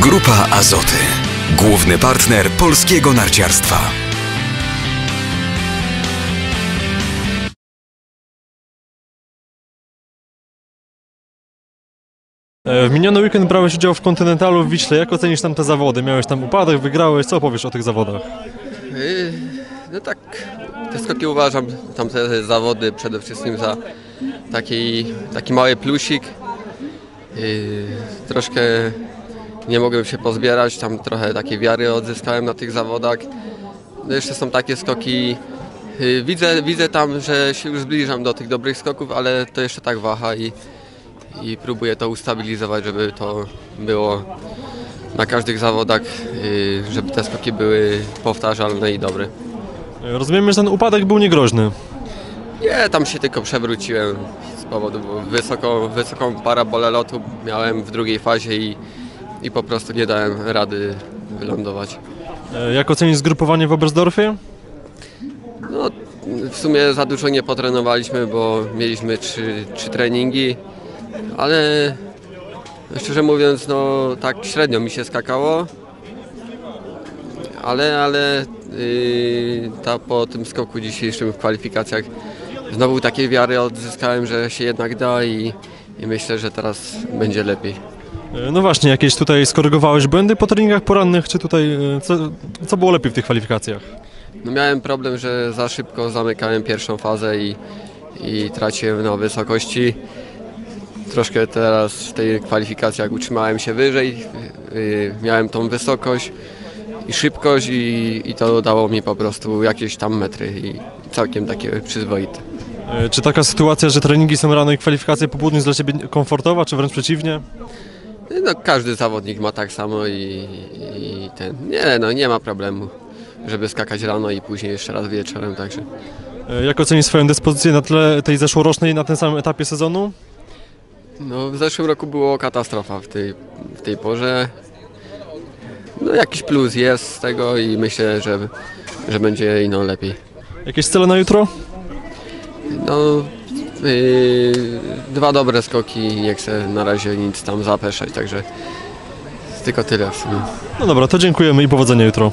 Grupa Azoty. Główny partner polskiego narciarstwa. E, W miniony weekend brałeś udział w Kontynentalu w Wiśle. Jak ocenisz tam te zawody? Miałeś tam upadek, wygrałeś. Co powiesz o tych zawodach? Yy, No tak, te skoki uważam, tamte zawody przede wszystkim za taki, taki mały plusik. Yy, Troszkę nie mogłem się pozbierać, tam trochę takiej wiary odzyskałem na tych zawodach. No jeszcze są takie skoki, yy, widzę, widzę tam, że się już zbliżam do tych dobrych skoków, ale to jeszcze tak waha i, i próbuję to ustabilizować, żeby to było na każdych zawodach, yy, żeby te skoki były powtarzalne i dobre. Rozumiemy, że ten upadek był niegroźny. Nie, tam się tylko przewróciłem z powodu bo wysoko, wysoką parabolę lotu miałem w drugiej fazie i, i po prostu nie dałem rady wylądować. E, Jak ocenisz zgrupowanie w Oberstdorfie? No, w sumie za dużo nie potrenowaliśmy, bo mieliśmy trzy, trzy treningi, ale szczerze mówiąc, no tak średnio mi się skakało, ale, ale yy, ta, po tym skoku dzisiejszym w kwalifikacjach znowu takiej wiary odzyskałem, że się jednak da i, i myślę, że teraz będzie lepiej. E, No właśnie, jakieś tutaj skorygowałeś błędy po treningach porannych, czy tutaj e, co, co było lepiej w tych kwalifikacjach? No miałem problem, że za szybko zamykałem pierwszą fazę i, i traciłem na wysokości. Troszkę teraz w tej kwalifikacjach utrzymałem się wyżej, yy, miałem tą wysokość i szybkość i, i to dało mi po prostu jakieś tam metry i całkiem takie przyzwoite. E, Czy taka sytuacja, że treningi są rano i kwalifikacje po południu jest dla Ciebie komfortowa, czy wręcz przeciwnie? No, każdy zawodnik ma tak samo i, i ten. Nie, no nie ma problemu, żeby skakać rano i później jeszcze raz wieczorem, także. E, Jak ocenisz swoją dyspozycję na tle tej zeszłorocznej na tym samym etapie sezonu? No, w zeszłym roku było katastrofa w tej, w tej porze. No, jakiś plus jest z tego i myślę, że, że będzie ino lepiej. Jakieś cele na jutro? No, dwa dobre skoki, nie chcę na razie nic tam zapeszać, także tylko tyle w sumie. No dobra, to dziękujemy i powodzenia jutro.